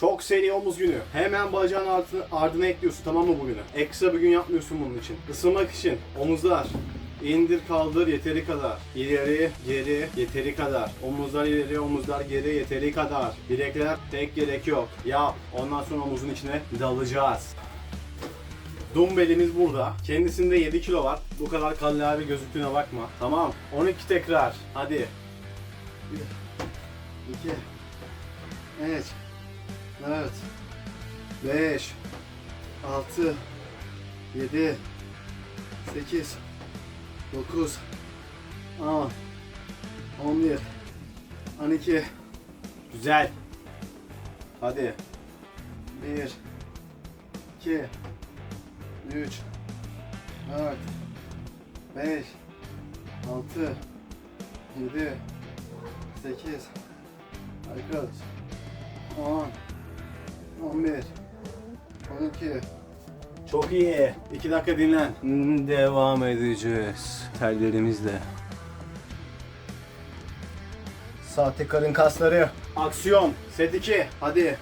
Çok seri omuz günü. Hemen bacağın ardına, ardına ekliyorsun tamam mı bugünü? Ekstra bir gün yapmıyorsun bunun için. Isınmak için omuzlar. İndir kaldır yeteri kadar. İleri geri yeteri kadar. Omuzlar ileri omuzlar geri yeteri kadar. Bilekler tek gerek yok. Yap. Ondan sonra omuzun içine dalacağız. Dumbbellimiz burada. Kendisinde 7 kilo var. Bu kadar kalori gözüktüğüne bakma. Tamam. 12 tekrar. Hadi. 2 3 4 5 6 7 8 9 10 11 12 Güzel. Hadi. 1 2 3 4 5 6 7 8 Arkadaş 10 11 12 Çok iyi. 2 dakika dinlen. Devam edeceğiz. Tellerimizle. Sahte karın kasları. Aksiyon. Set 2. Hadi.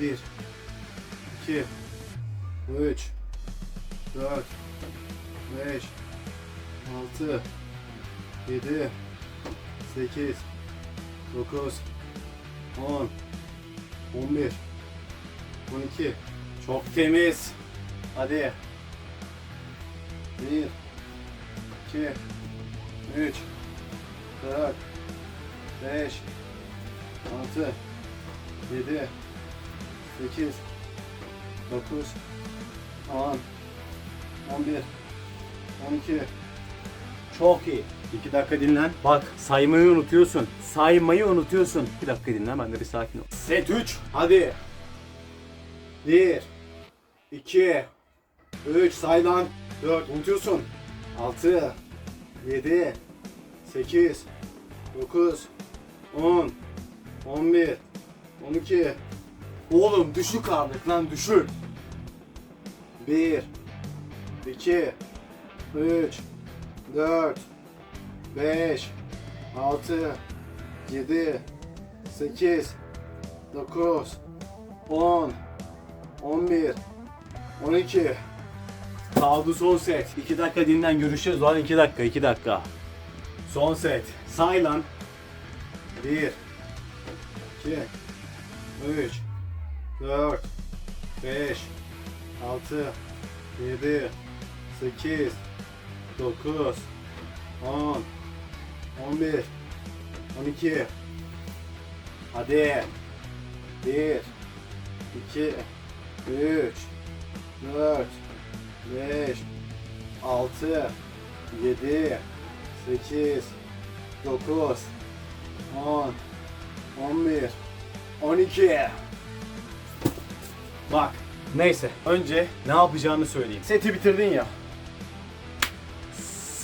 1 2 3 4 5 6 7 8 9 10 11 12 Çok temiz. Hadi. 1 2 3 4 5 6 7 8 9 10 11 12 Çok iyi. 2 dakika dinlen. Bak saymayı unutuyorsun. Saymayı unutuyorsun. 2 dakika dinlen ben de bir sakin ol. Set 3. Hadi. 1 2 3 say lan. 4 unutuyorsun. 6 7 8 9 10 11 12 Oğlum düşük artık lan düşük. 1 2 3 4 5 6 7 8 9 10 11 12 Kaldı son set. 2 dakika dinlen görüşürüz. Lan 2 dakika 2 dakika. Son set. Say lan. 1 2 3 4 5 6 7 8 9 10 11 12 Hadi. 1 2 3 4 5 6 7 8 9 10 11 12 Bak neyse. Önce ne yapacağını söyleyeyim. Seti bitirdin ya.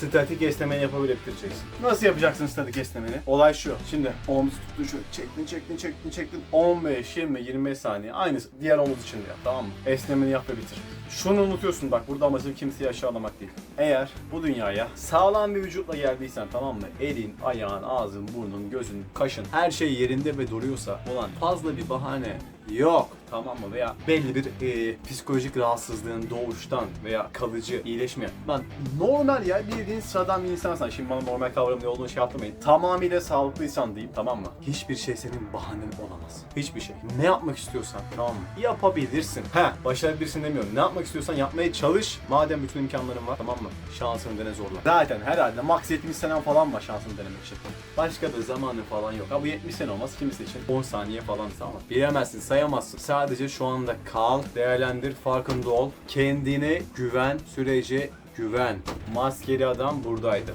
Statik esnemeni yapabilip bitireceksin. Nasıl yapacaksın statik esnemeni? Olay şu. Şimdi omuz tuttun şöyle çektin çektin çektin çektin 15 20 25 saniye aynı diğer omuz için de yap tamam mı? Esnemeni yap ve bitir. Şunu unutuyorsun bak burada amacım kimseyi aşağılamak değil. Eğer bu dünyaya sağlam bir vücutla geldiysen tamam mı? Elin, ayağın, ağzın, burnun, gözün, kaşın her şey yerinde ve duruyorsa olan fazla bir bahane yok tamam mı? Veya belli bir e, psikolojik rahatsızlığın doğuştan veya kalıcı iyileşme. Lan normal ya bildiğin sıradan bir insansan. Şimdi bana normal kavramı ne olduğunu şey yapmayın. Tamamıyla sağlıklıysan diyeyim tamam mı? Hiçbir şey senin bahanen olamaz. Hiçbir şey. Ne yapmak istiyorsan tamam mı? Yapabilirsin. He başarabilirsin demiyorum. Ne yapmak istiyorsan yapmaya çalış. Madem bütün imkanların var tamam mı? Şansını dene zorla. Zaten herhalde max 70 senen falan var şansını denemek için. Başka da zamanı falan yok. Ha bu 70 sene olmaz. Kimisi için 10 saniye falan mı? Bilemezsin, sayamazsın. Sadece şu anda kal, değerlendir, farkında ol. Kendine güven, sürece güven. Maskeli adam buradaydı.